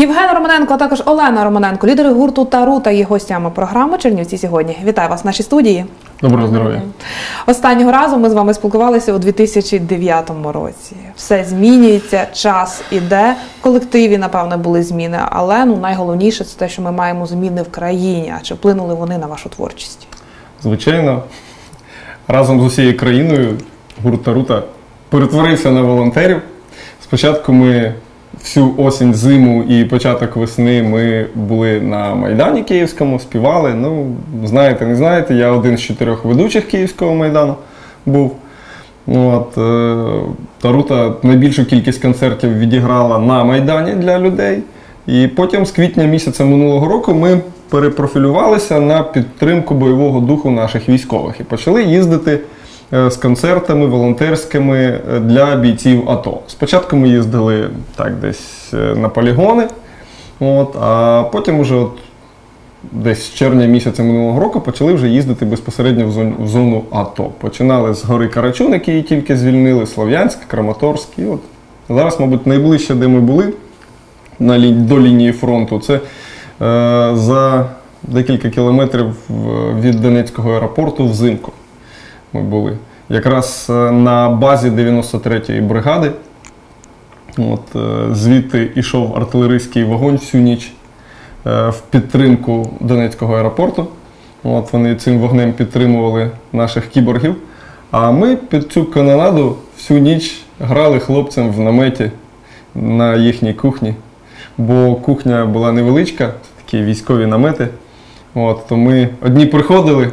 Євген Романенко, а також Олена Романенко, лідери гурту Тарута є гостями програми Чернівці сьогодні. Вітаю вас в нашій студії. Доброго здоров'я. Останнього разу ми з вами спілкувалися у 2009 році. Все змінюється, час іде. В колективі, напевно, були зміни, але ну найголовніше це те, що ми маємо зміни в країні. А чи вплинули вони на вашу творчість? Звичайно, разом з усією країною гурт Тарута перетворився на волонтерів. Спочатку ми всю осінь, зиму і початок весни ми були на Майдані Київському, співали. Ну, знаєте, не знаєте, я один з чотирьох ведучих Київського майдану був. От, е, Тарута найбільшу кількість концертів відіграла на Майдані для людей. І потім з квітня місяця минулого року ми перепрофілювалися на підтримку бойового духу наших військових і почали їздити з концертами волонтерськими е, для бійців АТО. Спочатку ми їздили так десь е, на полігони, от, а потім уже от десь з червня місяця минулого року почали вже їздити безпосередньо в зону, в зону АТО. Починали з гори Карачун, які її тільки звільнили, Слов'янськ, Краматорськ. І от зараз, мабуть, найближче, де ми були на лі... до лінії фронту, це е, за декілька кілометрів від Донецького аеропорту взимку. Ми були. Якраз е, на базі 93-ї бригади. От, е, звідти йшов артилерійський вогонь всю ніч е, в підтримку Донецького аеропорту. От, вони цим вогнем підтримували наших кіборгів. А ми під цю канонаду всю ніч грали хлопцям в наметі на їхній кухні. Бо кухня була невеличка, такі військові намети. От, то ми одні приходили,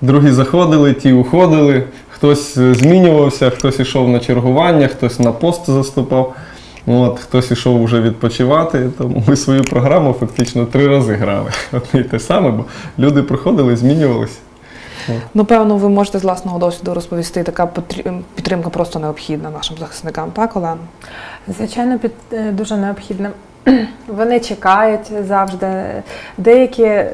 другі заходили, ті уходили, хтось е, змінювався, хтось йшов на чергування, хтось на пост заступав, от, хтось йшов вже відпочивати. Тому ми свою програму фактично три рази грали. Одне й те саме, бо люди приходили, змінювалися. Ну, певно, ви можете з власного досвіду розповісти, така підтримка просто необхідна нашим захисникам, так, Олена? Звичайно, під е, дуже необхідно. Вони чекають завжди. Деякі е,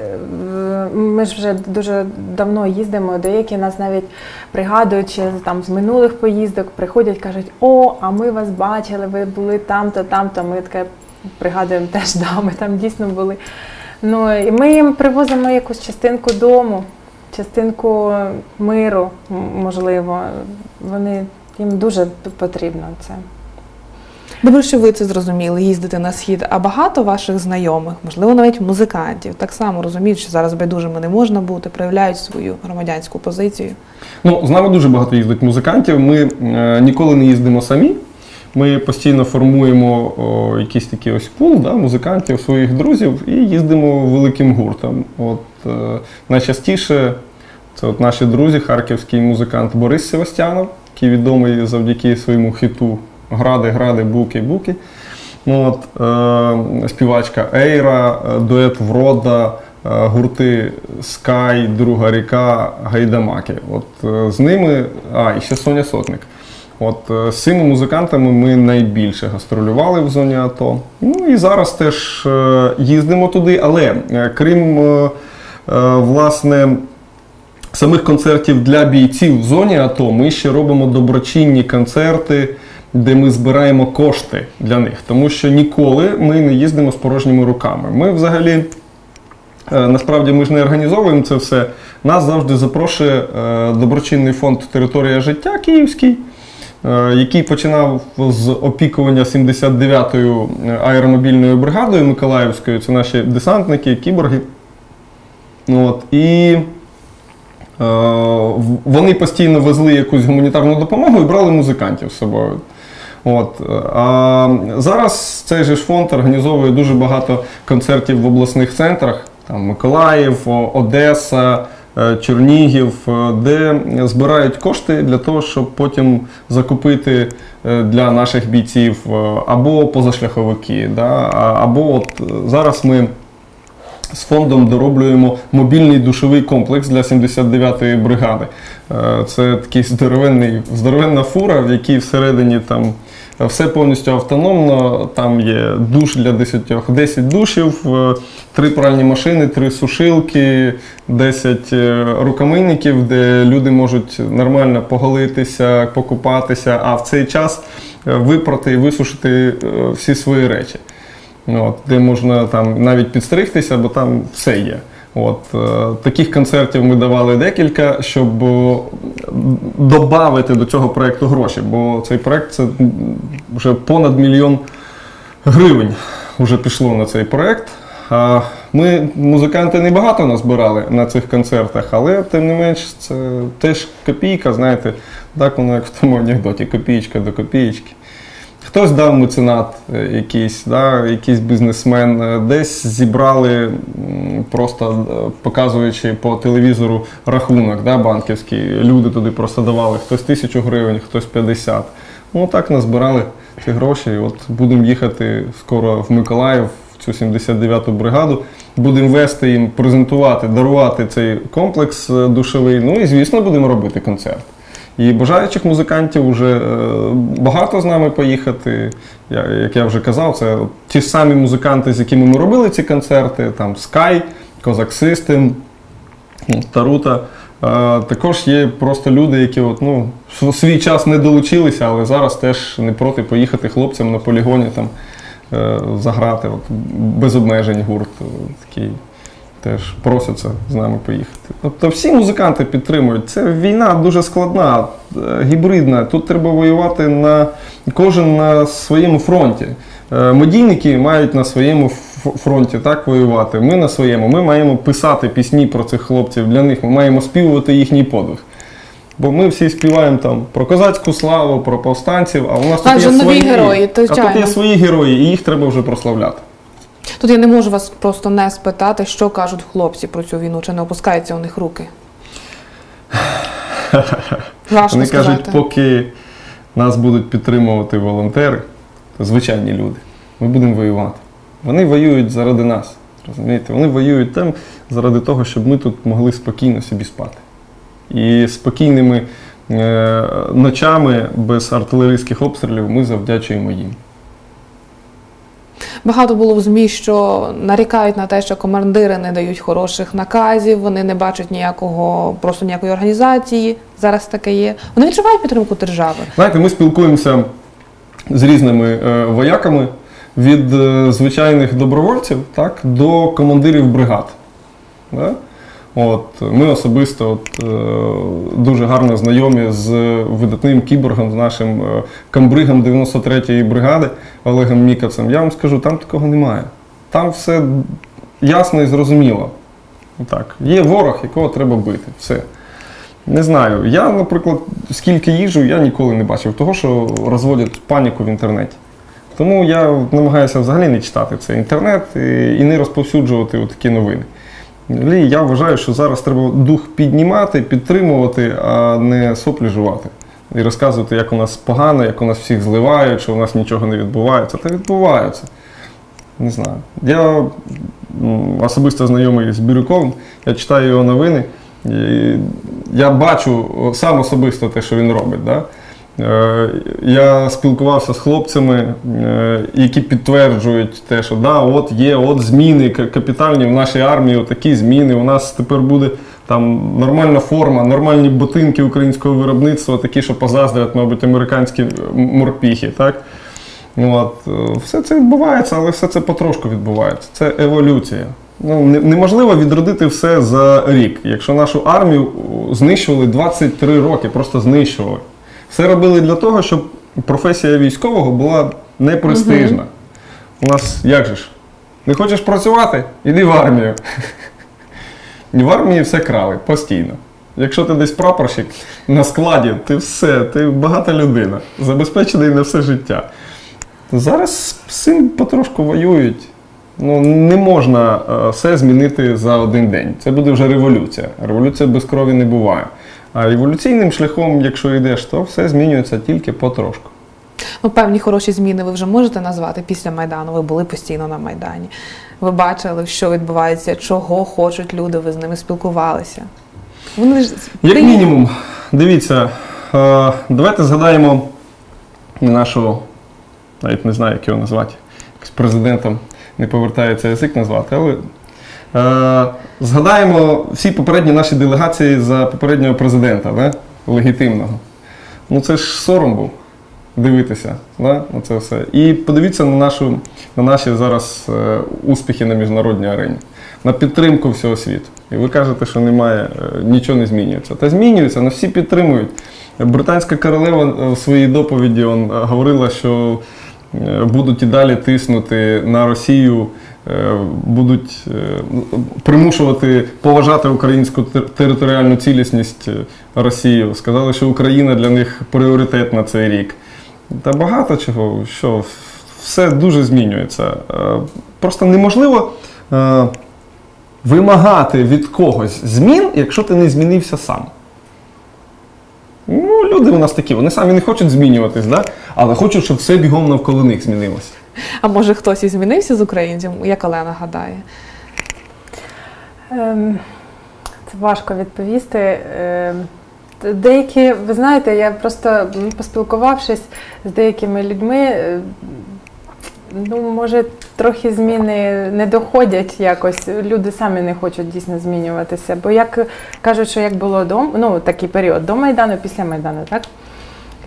ми ж вже дуже давно їздимо. Деякі нас навіть пригадують там з минулих поїздок, приходять, кажуть: О, а ми вас бачили, ви були там-то, там-то. Ми таке пригадуємо теж, да, ми там дійсно були. Ну і ми їм привозимо якусь частинку дому, частинку миру, можливо. Вони їм дуже потрібно це. Добре, що ви це зрозуміли, їздити на схід. А багато ваших знайомих, можливо, навіть музикантів, так само розуміють, що зараз байдужими не можна бути, проявляють свою громадянську позицію. Ну, з нами дуже багато їздить музикантів. Ми е, ніколи не їздимо самі. Ми постійно формуємо о, якийсь такий ось пул да, музикантів, своїх друзів і їздимо великим гуртом. От, е, найчастіше це от наші друзі, харківський музикант Борис Севастянов, який відомий завдяки своєму хіту Гради, гради, буки, буки. Ну, От, е, співачка Ейра, е, дует Врода, е, гурти Скай, Друга ріка, Гайдамаки. От е, з ними, а, і ще Соня Сотник. От з цими музикантами ми найбільше гастролювали в зоні АТО. Ну і зараз теж їздимо туди, але крім власне. Самих концертів для бійців в зоні АТО ми ще робимо доброчинні концерти, де ми збираємо кошти для них. Тому що ніколи ми не їздимо з порожніми руками. Ми взагалі, е, насправді, ми ж не організовуємо це все. Нас завжди запрошує е, доброчинний фонд Територія життя Київський. е, Який починав з опікування 79-ю аеромобільною бригадою Миколаївською, це наші десантники, кіборги. От, і Вони постійно везли якусь гуманітарну допомогу і брали музикантів з собою. От. А зараз цей же ж фонд організовує дуже багато концертів в обласних центрах, там Миколаїв, Одеса, е, Чернігів, е, де збирають кошти для того, щоб потім закупити е, для наших бійців або позашляховики, да, або от зараз ми з фондом дороблюємо мобільний душовий комплекс для 79-ї бригади. Це такий здоровенний, здоровенна фура, в якій всередині там все повністю автономно. Там є душ для 10, 10 душів, е, три пральні машини, три сушилки, 10 е, рукомийників, де люди можуть нормально поголитися, покупатися, а в цей час е, випрати і висушити е, всі свої речі. от, де можна там навіть підстригтися, бо там все є. От, е, таких концертів ми давали декілька, щоб додати до цього проєкту гроші, бо цей проєкт це вже понад мільйон гривень вже пішло на цей проєкт. А Ми, музиканти, не багато назбирали на цих концертах, але тим не менш це теж копійка, знаєте, так воно як в тому анекдоті, копійка до копієчки. Хтось дав меценат е, якийсь, да, якийсь бізнесмен, е, десь зібрали, просто е, показуючи по телевізору рахунок да, банківський. Люди туди просто давали хтось тисячу гривень, хтось 50. Ну так назбирали ці гроші. І от будемо їхати скоро в Миколаїв, в цю 79-ту бригаду. Будемо вести їм, презентувати, дарувати цей комплекс душовий. Ну і звісно, будемо робити концерт. І бажаючих музикантів вже е, багато з нами поїхати. Як я вже казав, це ті самі музиканти, з якими ми робили ці концерти, там Sky, Козак ну, Тарута. Також є просто люди, які от, ну, в свій час не долучилися, але зараз теж не проти поїхати хлопцям на полігоні там, е, заграти. От, без обмежень гурт е, такий теж просяться з нами поїхати. Тобто всі музиканти підтримують. Це війна дуже складна, е, гібридна. Тут треба воювати на кожен на своєму фронті. Е, Медійники мають на своєму фронті так воювати. Ми на своєму. Ми маємо писати пісні про цих хлопців. Для них ми маємо співувати їхній подвиг. Бо ми всі співаємо там про козацьку славу, про повстанців, а у нас тут є нові свої герої, а тут є свої герої, і їх треба вже прославляти. Тут я не можу вас просто не спитати, що кажуть хлопці про цю війну, чи не опускаються у них руки. Важко Вони сказати. кажуть, поки нас будуть підтримувати волонтери, то звичайні люди, ми будемо воювати. Вони воюють заради нас. Розумієте? Вони воюють там заради того, щоб ми тут могли спокійно собі спати. І спокійними е, ночами без артилерійських обстрілів ми завдячуємо їм. Багато було в ЗМІ, що нарікають на те, що командири не дають хороших наказів, вони не бачать ніякого, просто ніякої організації. Зараз таке є. Вони відчувають підтримку держави. Знаєте, ми спілкуємося з різними е, вояками від е, звичайних добровольців так, до командирів бригад. Да? От, ми особисто от, е, дуже гарно знайомі з видатним кіборгом, з нашим е, камбригом 93-ї бригади Олегом Мікацем. Я вам скажу, там такого немає. Там все ясно і зрозуміло. Так, є ворог, якого треба бити. Все. Не знаю. Я, наприклад, скільки їжу, я ніколи не бачив того, що розводять паніку в інтернеті. Тому я намагаюся взагалі не читати цей інтернет і, і не розповсюджувати такі новини. Я вважаю, що зараз треба дух піднімати, підтримувати, а не соплі жувати. І розказувати, як у нас погано, як у нас всіх зливають, що у нас нічого не відбувається. Та відбувається. Не знаю. Я особисто знайомий з Бірюковим, я читаю його новини. І я бачу сам особисто те, що він робить. Да? Е, Я спілкувався з хлопцями, е, які підтверджують те, що да, от є от зміни капітальні в нашій армії, такі зміни. У нас тепер буде там нормальна форма, нормальні ботинки українського виробництва, такі, що позаздрять, мабуть, американські морпіхи. Так? От, е, все це відбувається, але все це потрошку відбувається. Це еволюція. Ну, неможливо відродити все за рік. Якщо нашу армію знищували 23 роки, просто знищували. Все робили для того, щоб професія військового була непрестижна. У нас як же ж? Не хочеш працювати? Іди в армію. І в армії все крали постійно. Якщо ти десь прапорщик на складі, ти все, ти багата людина, забезпечений на все життя. Зараз цим потрошку воюють. Ну, не можна е, все змінити за один день. Це буде вже революція. Революція без крові не буває. А еволюційним шляхом, якщо йдеш, то все змінюється тільки потрошку. Ну, певні хороші зміни ви вже можете назвати після Майдану. Ви були постійно на Майдані. Ви бачили, що відбувається, чого хочуть люди, ви з ними спілкувалися. Вони ж Як мінімум, дивіться, е, давайте згадаємо нашого, навіть не знаю, як його назвати, якось президентом не повертається язик назвати, але згадаємо всі попередні наші делегації за попереднього президента, да? легітимного. Ну це ж сором був. дивитися да, на це все. І подивіться на, нашу, на наші зараз е, успіхи на міжнародній арені, на підтримку всього світу. І ви кажете, що немає, е, нічого не змінюється. Та змінюється, на всі підтримують. Британська королева е, в своїй доповіді е, говорила, що е, будуть і далі тиснути на Росію, е, будуть е, примушувати поважати українську територіальну цілісність е, Росії. Сказали, що Україна для них пріоритет на цей рік. Та багато чого, що все дуже змінюється. Е, Просто неможливо е, вимагати від когось змін, якщо ти не змінився сам. Люди у нас такі, вони самі не хочуть змінюватись, да? але хочуть, щоб все бігом навколо них змінилося. А може хтось і змінився з українців, як Олена гадає? Ем, Це важко відповісти. Ем, Деякі, ви знаєте, я просто поспілкувавшись з деякими людьми, е, ну, може, трохи зміни не доходять якось. Люди самі не хочуть дійсно змінюватися. Бо як кажуть, що як було до ну, такий період до Майдану, після Майдану, так?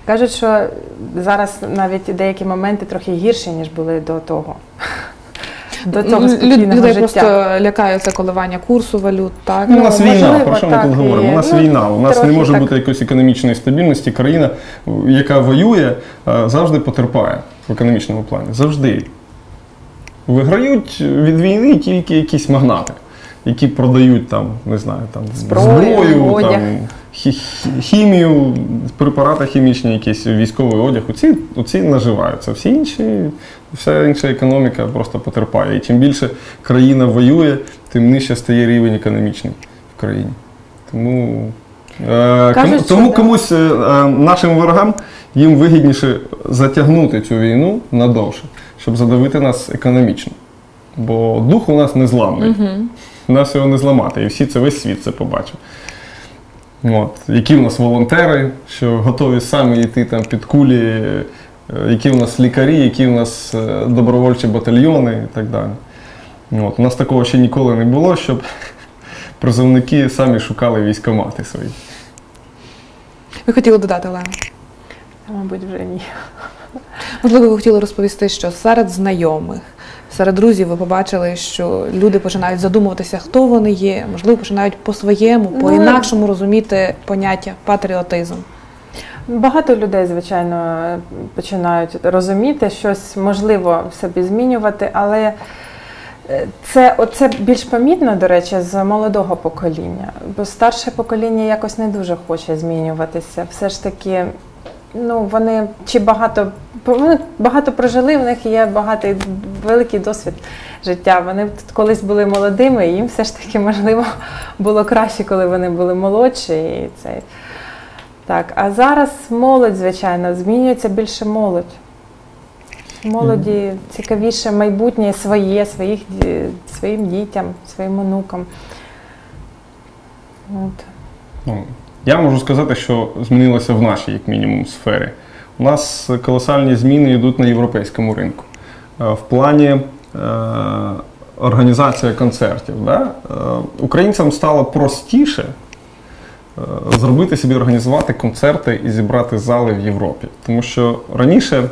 Кажуть, що зараз навіть деякі моменти трохи гірші, ніж були до того. До Ну, цього спокійного Людей життя. просто лякаються коливання курсу валют, так? Ну, у Ну, нас війна, можливо, про що ми тут і- говоримо? У нас ну, війна, у нас не може так. бути якоїсь економічної стабільності. Країна, яка воює, е, завжди потерпає в економічному плані. Завжди. Виграють від війни тільки якісь магнати, які продають там, не знаю, там Зброю, там, хі- хі- хімію, препарати хімічні, якісь військовий одяг. Оці, оці наживаються. Всі інші, вся інша економіка просто потерпає. І чим більше країна воює, тим нижче стає рівень економічний в країні. Тому, Кажуть, кому, що тому комусь е, е, нашим ворогам їм вигідніше затягнути цю війну надовше, щоб задавити нас економічно. Бо дух у нас не зламний. Угу. Нас його не зламати, і всі це весь світ це побачив. От. Які в нас волонтери, що готові самі йти там під кулі, е, які в нас лікарі, які в нас е, добровольчі батальйони і так далі. От. У нас такого ще ніколи не було, щоб призовники самі шукали військомати свої. Ви хотіли додати, Олена? Та, Мабуть, вже ні. Можливо, ви хотіли розповісти, що серед знайомих, серед друзів ви побачили, що люди починають задумуватися, хто вони є, можливо, починають по-своєму, Ну, по-інакшому розуміти поняття патріотизм. Багато людей, звичайно, починають розуміти щось, можливо, в собі змінювати, але це оце більш помітно, до речі, з молодого покоління. Бо старше покоління якось не дуже хоче змінюватися. Все ж таки, ну вони чи багато вони багато прожили, в них є багатий великий досвід життя. Вони колись були молодими, і їм все ж таки можливо було краще, коли вони були молодші. І цей. Так, а зараз молодь, звичайно, змінюється більше молодь. Молоді цікавіше майбутнє своє, своїх, своїм дітям, своїм онукам. От. Ну, я можу сказати, що змінилося в нашій, як мінімум, сфері. У нас колосальні зміни йдуть на європейському ринку. Е, В плані е, організації концертів. Да? Е, Українцям стало простіше е, зробити собі організувати концерти і зібрати зали в Європі. Тому що раніше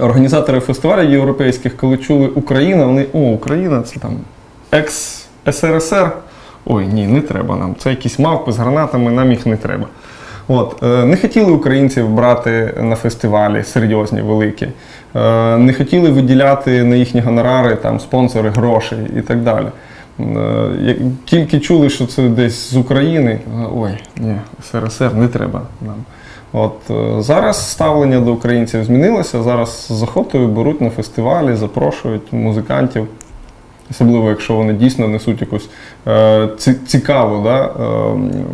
організатори фестивалів європейських, коли чули Україна, вони о, Україна це там екс-СРСР. Ой, ні, не треба нам. Це якісь мавпи з гранатами, нам їх не треба. От, е, не хотіли українців брати на фестивалі серйозні, великі, е, не хотіли виділяти на їхні гонорари там, спонсори гроші і так далі. Е, Тільки чули, що це десь з України, ой, ні, СРСР не треба нам. От е, зараз ставлення до українців змінилося. Зараз з охотою беруть на фестивалі, запрошують музикантів, особливо якщо вони дійсно несуть якусь е, цікаву да, е,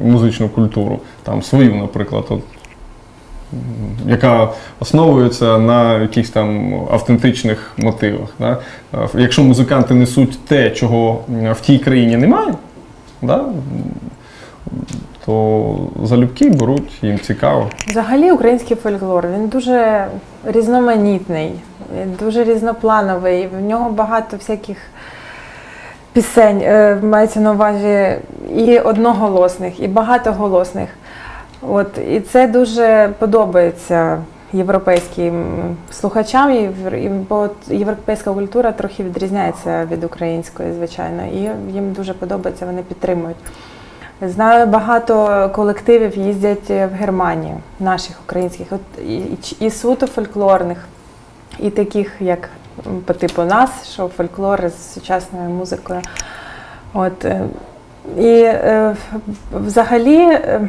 музичну культуру, там свою, наприклад, от, яка основується на якихось там автентичних мотивах. Да? Е, Якщо музиканти несуть те, чого в тій країні немає, да, то залюбки беруть, їм цікаво. Взагалі український фольклор він дуже різноманітний, дуже різноплановий. В нього багато всяких пісень, е, мається на увазі і одноголосних, і багатоголосних. От, і це дуже подобається європейським слухачам, і- бо європейська культура трохи відрізняється від української, звичайно, і їм дуже подобається, вони підтримують. Знаю, багато колективів їздять в Германію, наших українських, от і, і, суто фольклорних, і таких, як по типу нас, що фольклор з сучасною музикою. От, е, і е, взагалі е,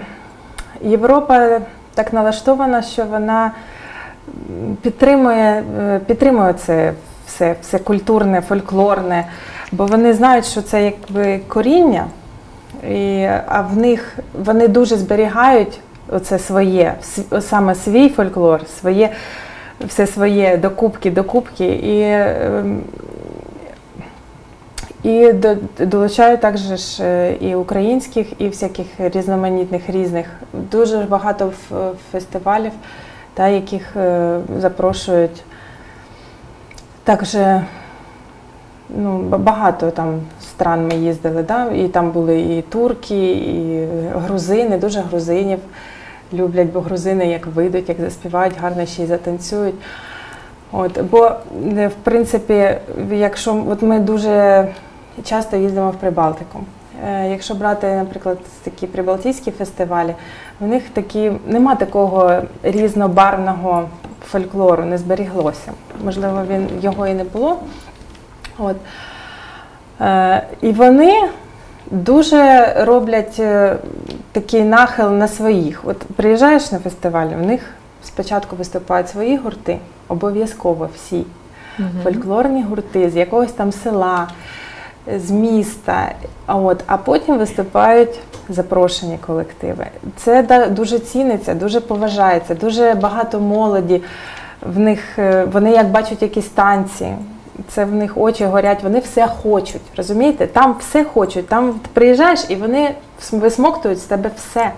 Європа так налаштована, що вона підтримує, е, підтримує це все, все культурне, фольклорне, бо вони знають, що це якби коріння, і, а в них вони дуже зберігають оце своє, саме свій фольклор, своє, все своє докупки, докупки. І, ем, і до, долучають також е, і українських, і всяких різноманітних різних. Дуже багато фестивалів, та, яких е, запрошують. Також е, ну, багато там стран ми їздили, да? і там були і турки, і грузини, дуже грузинів люблять, бо грузини як вийдуть, як заспівають, гарно ще й затанцюють. От, бо, е, в принципі, якщо от ми дуже часто їздимо в Прибалтику. Е, Якщо брати, наприклад, такі прибалтійські фестивалі, в них такі нема такого різнобарвного фольклору, не зберіглося. Можливо, він його і не було. От. Е, і вони дуже роблять е, такий нахил на своїх. От приїжджаєш на фестиваль, у них спочатку виступають свої гурти, обов'язково всі фольклорні гурти з якогось там села, з міста. А, от, а потім виступають запрошені колективи. Це дуже ціниться, дуже поважається, дуже багато молоді. В них е, вони як бачать якісь танці. Це в них очі горять, вони все хочуть. Розумієте? Там все хочуть. Там приїжджаєш і вони висмоктують з тебе все.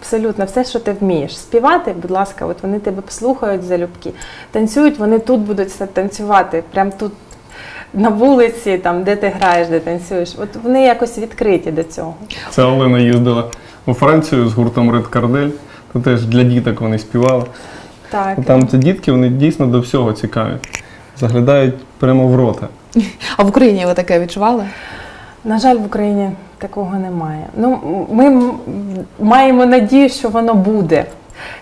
Абсолютно все, що ти вмієш. Співати, будь ласка, от вони тебе послухають залюбки. Танцюють, вони тут будуть танцювати, прямо тут на вулиці, там, де ти граєш, де танцюєш. От вони якось відкриті до цього. Це Олена їздила у Францію з гуртом Ред Кардель. То теж для діток вони співали. Так. Там ці дітки вони дійсно до всього цікаві. Заглядають прямо в рота. А в Україні ви таке відчували? На жаль, в Україні такого немає. Ну, ми маємо надію, що воно буде.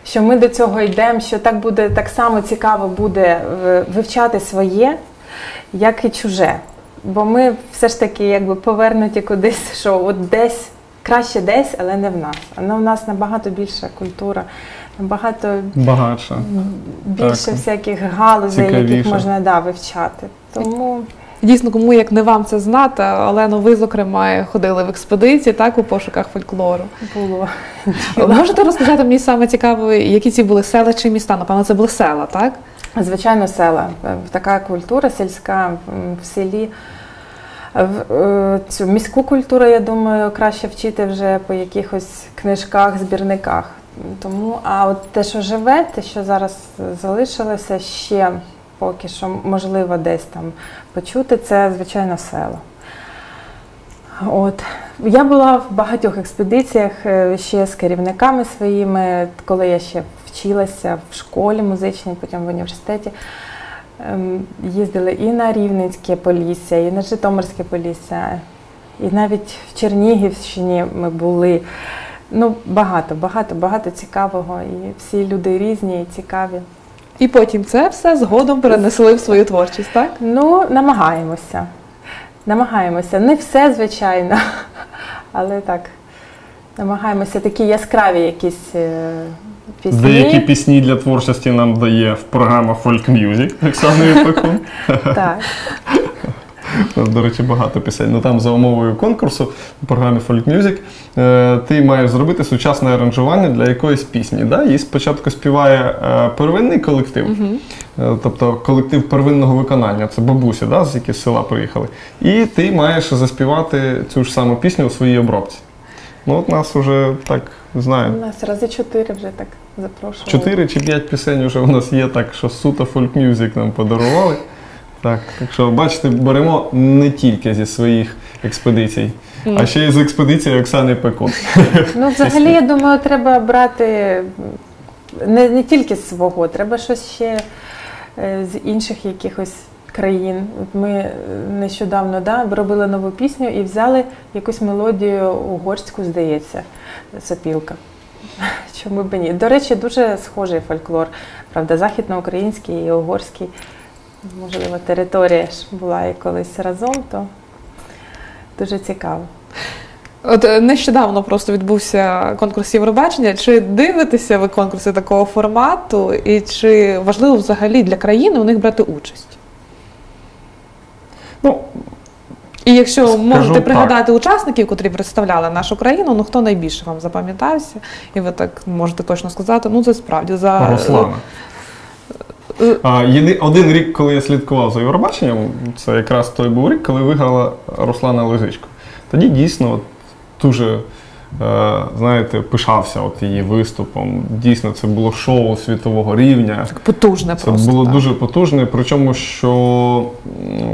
Що ми до цього йдемо, що так буде так само цікаво буде е, вивчати своє, як і чуже. Бо ми все ж таки якби повернуті кудись, що от десь краще десь, але не в нас. А в нас набагато більша культура, набагато Багатша. більше Так. всяких галузей, яких можна да, вивчати. Тому Дійсно, кому як не вам це знати, Олено, ви, зокрема, ходили в експедиції так, у пошуках фольклору. було. Можете розказати мені саме цікаво, які ці були села чи міста? Напевно, це були села, так? Звичайно, села. Така культура сільська в селі. В- е, Цю міську культуру, я думаю, краще вчити вже по якихось книжках, збірниках. Тому, а от те, що живе, те, що зараз залишилося, ще поки що можливо десь там почути, це звичайно село. От. Я була в багатьох експедиціях е, ще з керівниками своїми, коли я ще вчилася в школі музичній, потім в університеті. Ем, Їздили і на Рівненське Полісся, і на Житомирське Полісся, і навіть в Чернігівщині ми були. Ну, багато, багато, багато цікавого. І всі люди різні і цікаві. І потім це все згодом перенесли в свою творчість, так? Ну, намагаємося. Намагаємося. Не все, звичайно, але так. Намагаємося такі яскраві якісь е, пісні. Деякі пісні для творчості нам дає програма Folk Music Оксаною Пекун. Так. До речі, багато пісень. Ну там за умовою конкурсу в програмі Folk Music е, ти маєш зробити сучасне аранжування для якоїсь пісні. Да? Її спочатку співає е, первинний колектив, е, тобто колектив первинного виконання, це бабусі, да, з які з села приїхали. І ти маєш заспівати цю ж саму пісню у своїй обробці. Ну от нас вже так У нас рази чотири вже так запрошували. Чотири чи п'ять пісень вже у нас є, так що суто фольк мюзик нам подарували. Так, так що, бачите, беремо не тільки зі своїх експедицій, а ще й з експедиції Оксани Пекун. Ну, взагалі, я думаю, треба брати не, не тільки з свого, треба щось ще е, з інших якихось країн. От ми нещодавно да, робили нову пісню і взяли якусь мелодію угорську, здається, сопілка. Чому б і ні? До речі, дуже схожий фольклор. Правда, західноукраїнський і угорський. Можливо, територія ж була і колись разом, то дуже цікаво. От е, нещодавно просто відбувся конкурс Євробачення. Чи дивитеся ви конкурси такого формату, і чи важливо взагалі для країни у них брати участь? Ну, І якщо Скажу можете так. пригадати учасників, котрі представляли нашу країну, ну хто найбільше вам запам'ятався, і ви так можете точно сказати, ну це справді за Руслана. А, єди- один рік, коли я слідкував за Євробаченням, це якраз той був рік, коли виграла Руслана Лежичко. Тоді дійсно от, дуже, е, знаєте, пишався от її виступом. Дійсно, це було шоу світового рівня. Так потужне Це просто. було так. дуже потужне, причому що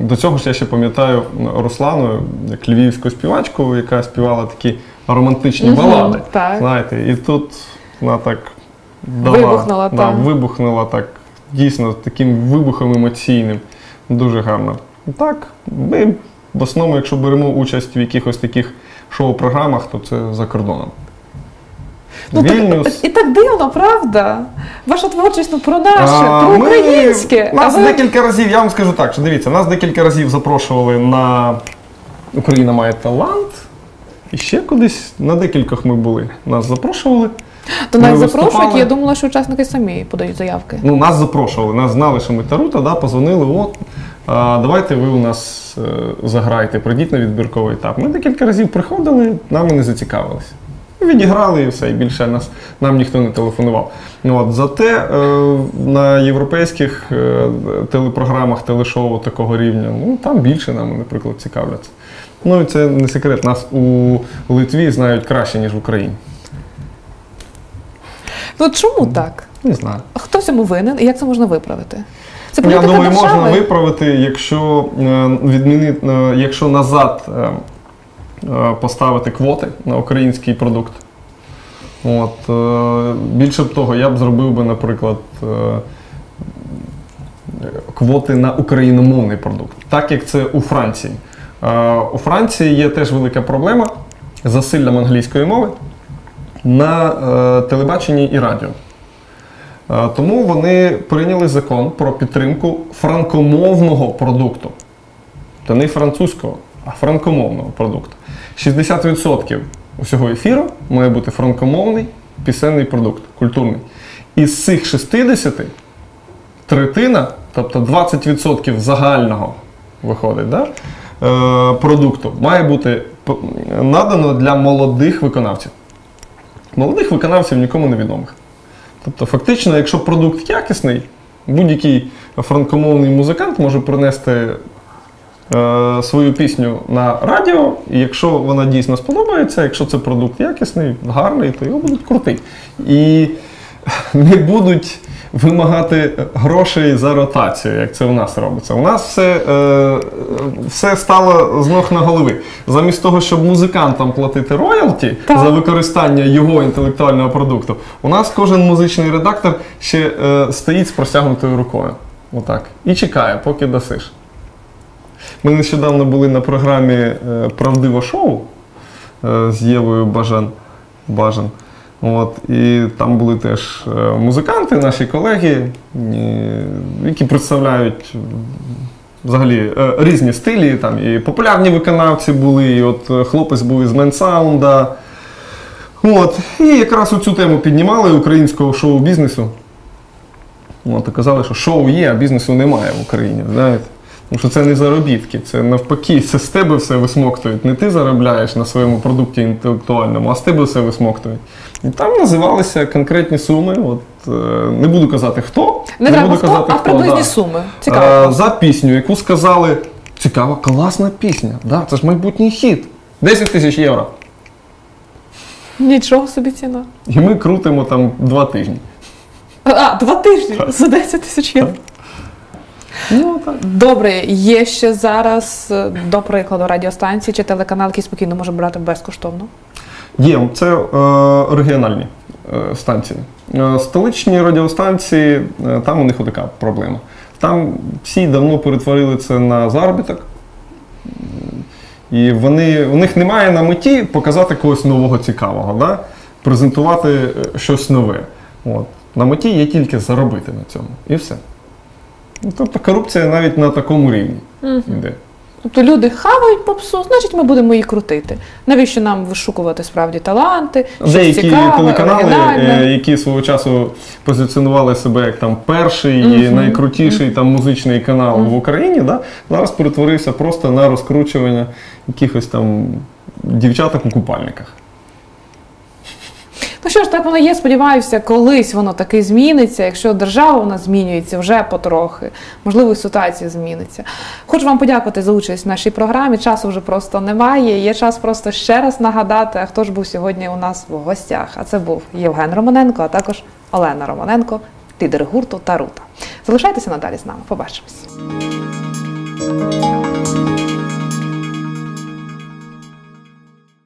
до цього ж я ще пам'ятаю Руслану, як львівську співачку, яка співала такі романтичні балади. так. Знаєте, і тут вона так Вибухнула, да, так. вибухнула так, дійсно таким вибухом емоційним. Дуже гарно. Так, ми в основному, якщо беремо участь в якихось таких шоу-програмах, то це за кордоном. Ну, Вільнюс. так, і так дивно, правда? Ваша творчість ну, про наше, А, про ми- українське. Нас а ви- декілька разів, я вам скажу так, що дивіться, нас декілька разів запрошували на Україна має талант. І ще кудись на декількох ми були. Нас запрошували. То ми нас запрошують, виступали. я думала, що учасники самі подають заявки. Ну, нас запрошували, нас знали, що ми Тарута, да, позвонили, от, а, давайте ви у нас е, заграєте, прийдіть на відбірковий етап. Ми декілька разів приходили, нами не зацікавилися. Відіграли і все, і більше нас, нам ніхто не телефонував. Ну, От, зате е, на європейських е, телепрограмах, телешоу такого рівня, ну там більше нами, наприклад, цікавляться. Ну і це не секрет, нас у Литві знають краще, ніж в Україні. Ну чому так? Не знаю. Хто в цьому винен і як це можна виправити? Це Я думаю, держави. можна виправити, якщо е, відмінити, е, якщо назад е, поставити квоти на український продукт. От, більше б того, я б зробив би, наприклад, квоти на україномовний продукт, так як це у Франції. У Франції є теж велика проблема з засиллям англійської мови на е, телебаченні і радіо. Е, Тому вони прийняли закон про підтримку франкомовного продукту. Та не французького, а франкомовного продукту. 60% усього ефіру має бути франкомовний пісенний продукт, культурний. Із цих 60 третина, тобто 20% загального виходить, да? е, продукту, має бути надано для молодих виконавців. Молодих виконавців нікому не відомих. Тобто, фактично, якщо продукт якісний, будь-який франкомовний музикант може принести е, свою пісню на радіо, і якщо вона дійсно сподобається, якщо це продукт якісний, гарний, то його будуть крутити. І не будуть вимагати грошей за ротацію, як це у нас робиться. У нас все, е, все стало з ног на голови. Замість того, щоб музикантам платити роялті Так. за використання його інтелектуального продукту, у нас кожен музичний редактор ще е, стоїть з простягнутою рукою. Отак. І чекає, поки дасиш. Ми нещодавно були на програмі е, Правдиво шоу е, з Євою Бажан. Бажан. От, і там були теж е, музиканти, наші колеги, які представляють взагалі е, різні стилі. Там і популярні виконавці були, і от е, хлопець був із Менсаунда. От, і якраз цю тему піднімали українського шоу-бізнесу. От, і казали, що шоу є, а бізнесу немає в Україні. Знаєте? Тому що це не заробітки, це навпаки, це з тебе все висмоктують. Не ти заробляєш на своєму продукті інтелектуальному, а з тебе все висмоктують. І там називалися конкретні суми. От, е, не буду казати хто. Не треба буду хто, а приблизні да. суми. Е, Цікаво. за пісню, яку сказали, цікава, класна пісня. Да, це ж майбутній хіт. 10 тисяч євро. Нічого собі ціна. І ми крутимо там два тижні. А, два тижні за 10 тисяч євро. Ну, так. Добре, є ще зараз, е, до прикладу, радіостанції чи телеканал, який спокійно може брати безкоштовно. Є, це е, регіональні е, станції. Е, Столичні радіостанції, е, там у них така проблема. Там всі давно перетворили це на заробіток. І вони, у них немає на меті показати когось нового цікавого, да? презентувати е, щось нове. От. На меті є тільки заробити на цьому. І все. Ну, Тобто корупція навіть на такому рівні йде. Тобто люди хавають попсу, значить ми будемо її крутити. Навіщо нам вишукувати справді таланти? Деякі цікаве, телеканали, е, які свого часу позиціонували себе як там перший і Мгм. найкрутіший там музичний канал в Україні, да, зараз перетворився просто на розкручування якихось там дівчаток у купальниках. Ну що ж, так воно є. Сподіваюся, колись воно таки зміниться. Якщо держава нас змінюється вже потрохи, можливо, ситуація зміниться. Хочу вам подякувати за участь в нашій програмі. Часу вже просто немає. Є час просто ще раз нагадати, а хто ж був сьогодні у нас в гостях. А це був Євген Романенко, а також Олена Романенко, лідер гурту Тарута. Залишайтеся надалі з нами. Побачимось.